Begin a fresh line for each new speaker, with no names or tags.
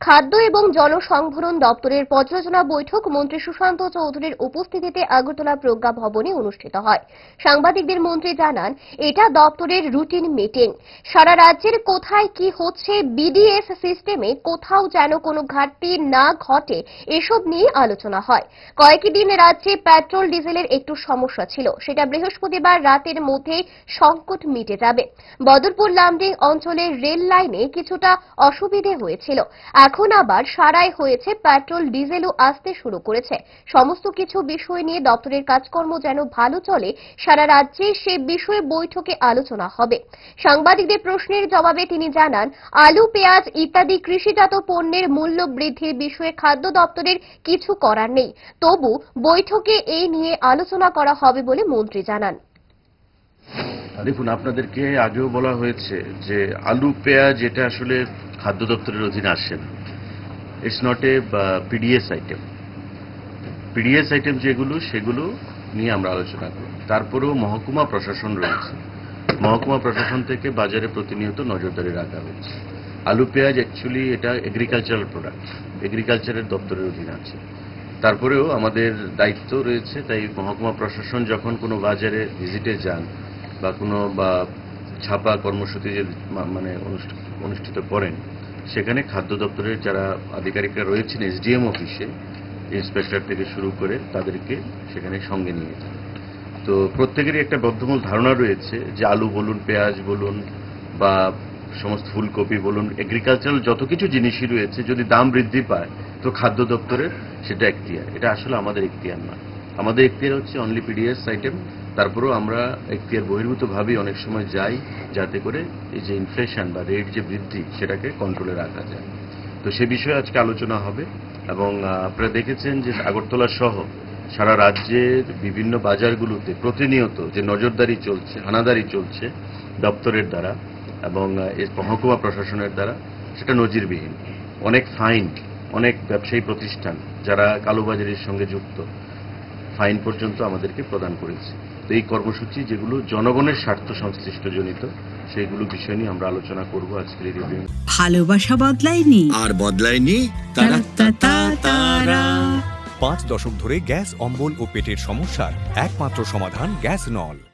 খাদ্য এবং জলসংভরণ দপ্তরের পর্যালোচনা বৈঠক মন্ত্রী সুশান্ত চৌধুরীর উপস্থিতিতে আগরতলা প্রজ্ঞা ভবনে অনুষ্ঠিত হয়। সাংবাদিকদের মন্ত্রী জানান, এটা দপ্তরের রুটিন মিটিং। সারা রাজ্যের কোথায় কি হচ্ছে, বিডিএস সিস্টেমে কোথাও যেন কোনো ঘাটতি না ঘটে, এসব নিয়ে আলোচনা হয়। কয়েকদিন রাজ্যে পেট্রোল, ডিজেলের একটু সমস্যা ছিল। সেটা বৃহস্পতিবার রাতের মধ্যে সংকট মিটে যাবে। বদরপুর লামডিং অঞ্চলের রেল লাইনে কিছুটা অসুবিধে হয়েছিল। এখন আবার সারাই হয়েছে পেট্রোল, ডিজেলও আসতে শুরু করেছে। সমস্ত কিছু বিষয় নিয়ে দপ্তরের কাজকর্ম যেন ভালো চলে, সারা রাজ্যে সে বিষয়ে বৈঠকে আলোচনা হবে। সাংবাদিকদের প্রশ্নের জবাবে তিনি জানান, আলু, পেঁয়াজ ইত্যাদি কৃষিজাত পণ্যের মূল্য বৃদ্ধির বিষয়ে খাদ্য দপ্তরের কিছু করার নেই। তবু বৈঠকে এই নিয়ে আলোচনা করা হবে বলে মন্ত্রী জানান।
দেখুন, আপনাদেরকে আগেও বলা হয়েছে যে আলু, পেঁয়াজ, এটা আসলে খাদ্য দপ্তরের অধীনে আসে না it's not a PDS item PDS item যেগুলো, সেগুলো নিয়ে আমরা আলোচনা করি তারপরেও মহকুমা প্রশাসন রয়েছে। মহকুমা প্রশাসন থেকে বাজারে প্রতিনিয়ত নজরদারি রাখা হচ্ছে। আলু, পেঁয়াজ অ্যাকচুয়ালি এটা এগ্রিকালচারাল প্রোডাক্ট এগ্রিকালচারের দপ্তরের অধীনে আছে। তারপরেও আমাদের দায়িত্ব রয়েছে, তাই মহকুমা প্রশাসন যখন কোনো বাজারে ভিজিটে যান বা কোনো, বা, ছাপা কর্মসূচি যে মানে অনুষ্ঠ- অনুষ্ঠিত করেন সেখানে খাদ্য দপ্তরের যারা আধিকারিকরা রয়েছেন এসডিএম অফিসে, ইন্সপেক্টর থেকে শুরু করে তাদেরকে সেখানে সঙ্গে নিয়ে যান। তো প্রত্যেকেরই একটা বদ্ধমূল ধারণা রয়েছে যে আলু বলুন, পেঁয়াজ বলুন বা সমস্ত ফুলকপি বলুন এগ্রিকালচারাল যত কিছু জিনিসই রয়েছে, যদি দাম বৃদ্ধি পায়, তো খাদ্য দপ্তরের সেটা এখতিয়ার এটা আসলে আমাদের এখতিয়ার না। আমাদের এখতিয়ার হচ্ছে অনলি পিডিএস আইটেম তারপরেও আমরা এখতিয়ার বহির্ভূতভাবেই অনেক সময় যাই যাতে করে এই যে ইনফ্লেশন বা রেট যে বৃদ্ধি সেটাকে কন্ট্রোলে রাখা যায়। তো সে বিষয়ে আজকে আলোচনা হবে এবং আপনারা দেখেছেন যে আগরতলা সহ সারা রাজ্যের বিভিন্ন বাজারগুলোতে প্রতিনিয়ত যে নজরদারি চলছে, হানাদারি চলছে দপ্তরের দ্বারা এবং মহকুমা প্রশাসনের দ্বারা, সেটা নজিরবিহীন। অনেক ফাইন, অনেক ব্যবসায়ী প্রতিষ্ঠান যারা কালোবাজারির সঙ্গে যুক্ত ফাইন পর্যন্ত আমাদেরকে প্রদান করেছে। তো এই কর্মসূচি যেগুলো জনগণের স্বার্থ সংশ্লিষ্ট জনিত সেইগুলো বিষয় নিয়ে আমরা আলোচনা করব আজকের এই রিভিউ
ভালোবাসা বদলায়নি।
আর বদলায়নি? তারা
তারা তারা।
পাঁচ দশক ধরে গ্যাস অম্বল ও পেটের সমস্যার একমাত্র সমাধান গ্যাস নল।